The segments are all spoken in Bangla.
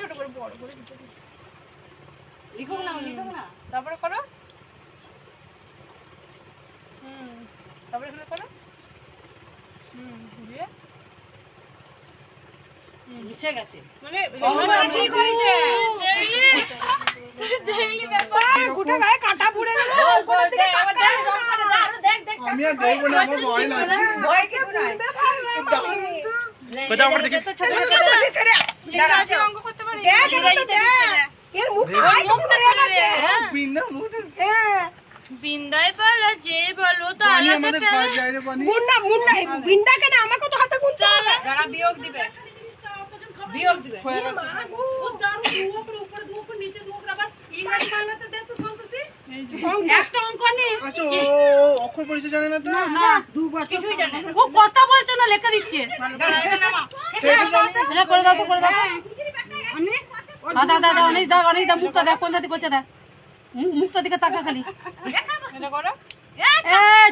ছোট করে বড় করে লিখে লিখুক না লিখুক না। তারপরে করো। হুম তারপরে এখানে করো। হুম দিয়ে। মিশে গেছে। মানে কি? গোটা গায়ে কাটা পুড়ে গেল। আমি আর দেখব না আমার ভয় লাগছে। ভয় কিছু নাই। কোথাও আমার দেখি। তো ছোট ছোট অঙ্ক দেখ এটা দেখ। এর মুখটা মুখটা দেখাচ্ছে বিন্দা মুখ হ্যাঁ। বিন্দায় পালা যে বলো তো আমাদের ঘর যায় রে পানি। মুন্না মুন্না বিন্দা কেন আমাকে তো হাতে গুনতে হবে? যারা বিয়োগ দিবে। বিয়োগ দিবে। হয়ে গেছে একটা অঙ্ক নিস। আচ্ছা ও ও অক্ষর পরিচয় জানে না তো? কিছুই জানে ও কথা বলছো না লেখা দিচ্ছে। এটা করে। দাও করে দাও। দাদা দাদা অনেক দা অনেক দা মুখটা দেখ কোন জাতি করছে দেখ। মুখ- মুখটা দিকে তাকা খালি।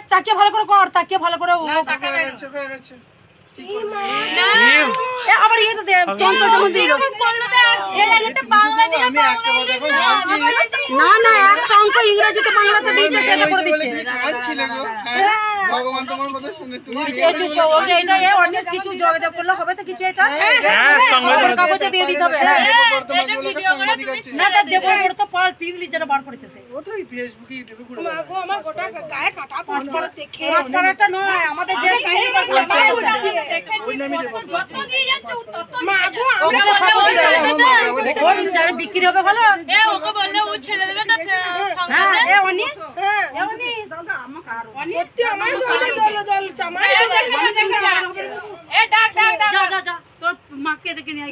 তাকিয়ে ভালো করে কর তাকিয়ে ভালো করে আবার এটা দে যখন দিল না না একটা অঙ্ক ইংরেজিতে বাংলাতে দিয়েছে সেটা করে দিচ্ছে কি কাঁদছিলে গো হ্যাঁ ভগবান তোমার কথা শুনে তুমি এই চুপ করো, ওকে এটা এ অনেক কিছু যোগাযোগ করলে হবে তো কিছু এটা খবরের কাগজে দিয়ে দিতে হবে। তোমার বলে তো সাংবাদিক আছে না না দেবো ওর তো পাল তিন লিটার বার করেছে সে কোথায় ফেসবুকে ইউটিউবে ঘুরে বেড়ায়। ও আমার গোটা গায়ে কাটা পড়ছে দেখে পাঁচ কারাটা নয় আমাদের যে মাকে দেখে নিয়ে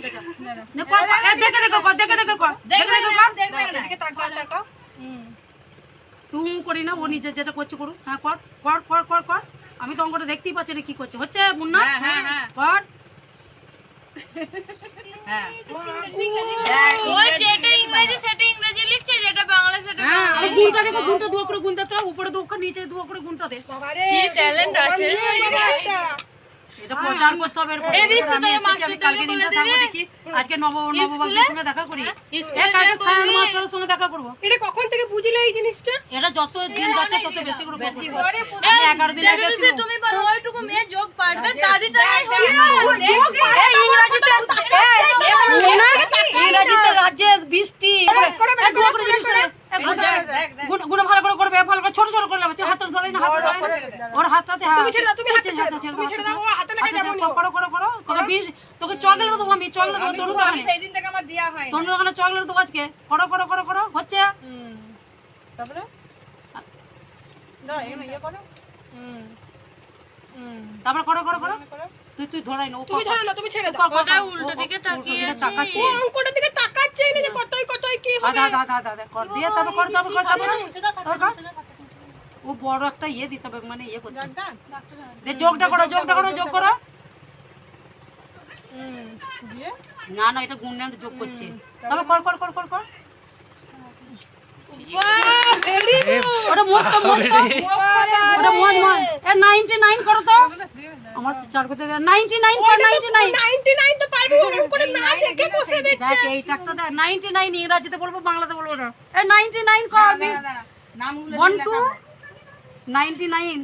কর দেখে দেখে দেখে দেখে কর দেখে দেখে তুই করি না ও নিজে যেটা করছে করুক হ্যাঁ কর কর কর কর কর আমি তো অঙ্কটা দেখতেই পাচ্ছে না কি করছে। হচ্ছে মুন্না? হ্যাঁ, হ্যাঁ, হ্যাঁ। কর হ্যাঁ। ওই ইংরেজি সেটা ইংরেজি লিখছে যেটা বাংলা সেটা হ্যাঁ করে উপরে দু করে নিচে দু করে গুণটা দে। কি ট্যালেন্ট আছে। এটা প্রচার করতে হবে এরপর। আমি এসেছি, আমি কালকে দিনটা থাকব দেখি আজকে নব নবভাগ্যের সঙ্গে দেখা করি এ, কালকে সায়ন মাস্টারের সঙ্গে দেখা করব এটা কখন থেকে বুঝলে এই জিনিসটা এটা যত দিন যাচ্ছে তত বেশি করে বেশি আমি এগারো দিন আগে ছিল। তুমি বলো ওইটুকু মেয়ে যোগ পারবে তারই ইংরাজিতে না, ইংরাজিতে রাজ্যে বৃষ্টি এ, গুলো করে জিনিস না। এ, গুলো- গুলো- গুলো ভালো করে করবে ভালো করে ছোট ছোট করে নেবে তুই হাত ধরে না হাত ধরে না। ওর হাতটাতে হাত তুমি ছেড়ে দাও তুমি হাতে ছেড়ে দাও ছেড়ে তুমি ছেড়ে দাও ও হাতে লেগে আচ্ছা, যাব আচ্ছা, করো করো করো তোকে বিষ তোকে চকলেট দেবো আমি চকলেট দেবো তোর দোকানে। সেই দিন থেকে আমার দেয়া হয় তোর দোকানে চকলেট দেবো আজকে। করো করো করো করো। হচ্ছে? তারপরে? না এখানে ইয়ে করো। হুম। হুম। তারপর করো করো করো। করো। তুই তুই ধরাই না ও তুমি ধরো না তুমি ছেড়ে দাও। উল্টো দিকে তাকিয়ে তাকাচ্ছে। ও অঙ্কটার দিকে তাকাচ্ছে না যে কতই কতই কি হবে। আদা আদা আদা আদা কর। দিয়ে তারপর কর তারপর কর তারপর কর, কর। ও বড় একটা ইয়ে দিতে হবে মানে ইয়ে করতে যোগটা করো যোগটা করো যোগ করো। না না এটা গুণ যোগ করছে। তারপর কর কর কর কর কর। ওটা মোট তো মোট তো। ওটা মোট মোট এ 99 করো তো। আমার চার করতে 99 কর 99 99 তো পারবি ও অঙ্কটা না দেখে বসে দে দেখ এই টাকটা দেখ 99 ইংরেজিতে বলব বাংলাতে বলব না। এ 99 কর। টু 99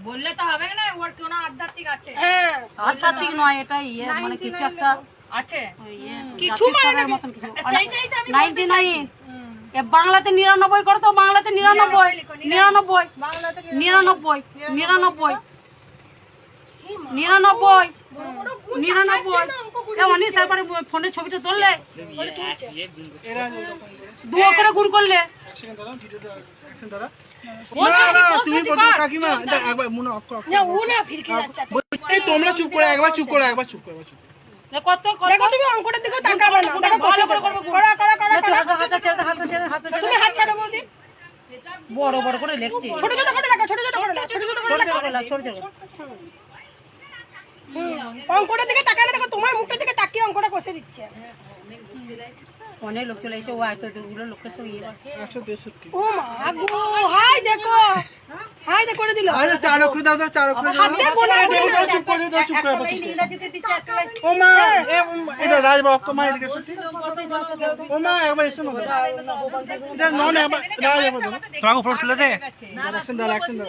বললে তো হবে না ওর কোন আধ্যাত্মিক আছে। হ্যাঁ। আধ্যাত্মিক নয় এটা ইয়ে মানে কিছু একটা আছে? ইয়ে কিছু জাতিস্তরের মতন কিছু। 99 এ বাংলাতে নিরানব্বই করে তো বাংলাতে নিরানব্বই নিরানব্বই নিরানব্বই। নিরানব্বই নিরানব্বই। নিরানব্বই। অনিস একবারে ফোনের ছবিটা তুললে। এরা এরকম করে। দু করে গুণ করলে। এক সেকেন্ড দাঁড়াও ভিডিওটা এখন দাঁড়া। না না তুমি প্রথম কাকিমা দেখ, একবার মনে অফ করো না ও না ফিরকে যাচ্ছে এই তোমরা চুপ করে একবার চুপ করো একবার চুপ করো কত কত? দেখো তুমি অঙ্কটার দিকেও তাকাবে না। দেখো বসে করো করো করো হাতে ছেড়ে হাতে ছেড়ে হাতে ছেড়ে। তুমি। হাত ছাড়ো বৌদি। বড় বড় করে লিখছি। ছোট ছোট করে লেখো ছোট ছোট করে লেখো। ছোট ছোট করে ছোট ছোট ছোট অঙ্কটার দিকে তাকায় না দেখো তোমার মুখটার দিকে তাকিয়ে অঙ্কটা কষে দিচ্ছে। অনেক লোক চলে এসেছে ও হয়তো দুগুলো লোকের সঙ্গে ইয়ে ও মা গো হাই দেখো হাই দেখো করে দিল। আচ্ছা চার অক্ষরে দাও দাও চার অক্ষরে দাও। হাত এই দেবো, দাও, চুপ করে দাও, চুপ করে দাও। ও মা এটা রাজবাবু অক্ষ মা এদিকে এসো। ও মা একবার এসো না। এটা নন একবার রাজবাবু দাও তোমাকে উপর তুলে দে। অ্যাকশন দাও অ্যাকশন দাও।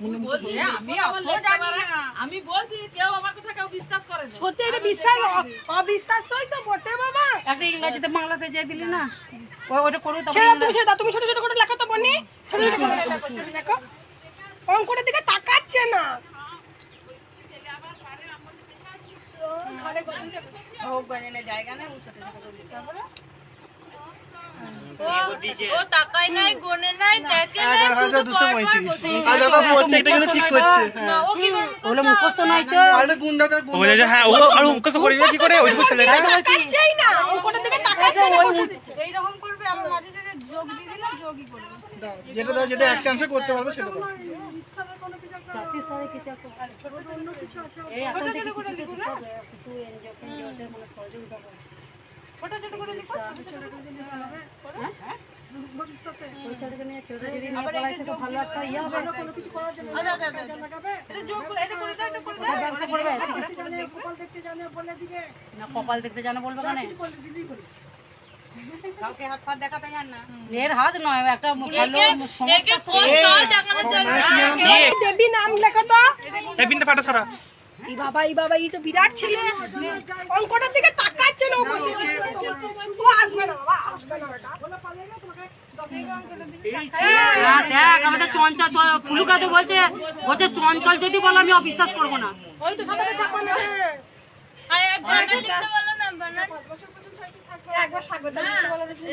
আমি অত জানি না আমি বলছি কেউ আমার কথা কেউ বিশ্বাস করে না। সত্যি এটা বিশ্বাস অ- অবিশ্বাসই তো বটে বাবা। একটা ইংরেজিতে বাংলাতে যে দিলি না? ওটা করো তুমি দাও তুমি ছোট ছোট করে লেখো তো বনি। ছোট ছোট করে লেখো, অঙ্কটার দিকে তাকাচ্ছে না। জায়গা না যেটা দাও যেটা এক চান্সে করতে পারবে সেটা দাও। এই এখন থেকে কিছু করে লিখো ছোট ছোট করে লিখো। ওই নিয়ে ছেলেটা যদি নিয়ে পড়াইছে তো ভালো একটা ইয়ে হবে। আচ্ছা আচ্ছা আচ্ছা এটা যোগ করে এটা করে দাও এটা করে দাও। ব্যবসা করবে না কপাল দেখতে জানা বলবে কেন? কাউকে হাত দেখাতে জান না। এর হাত নয় একটা ভালো সমস্যা কোন না দেবী নাম লেখো তো। এই বিনতে সারা এই বাবা এই বাবা এই তো বিরাট ছেলে। অঙ্কটার দিকে তাকাচ্ছে না বসে ও আসবে না বাবা আসবে না হ্যাঁ, দেখ আমাদের চঞ্চল চ- ফুলুকা তো বলছে চঞ্চল যদি বলো আমি অবিশ্বাস করব না। ওই তো সাথে চাপা না হ্যাঁ আরে বানান লিখতে বলো না বানান। একবার স্বাগত লিখতে বলে দেখি।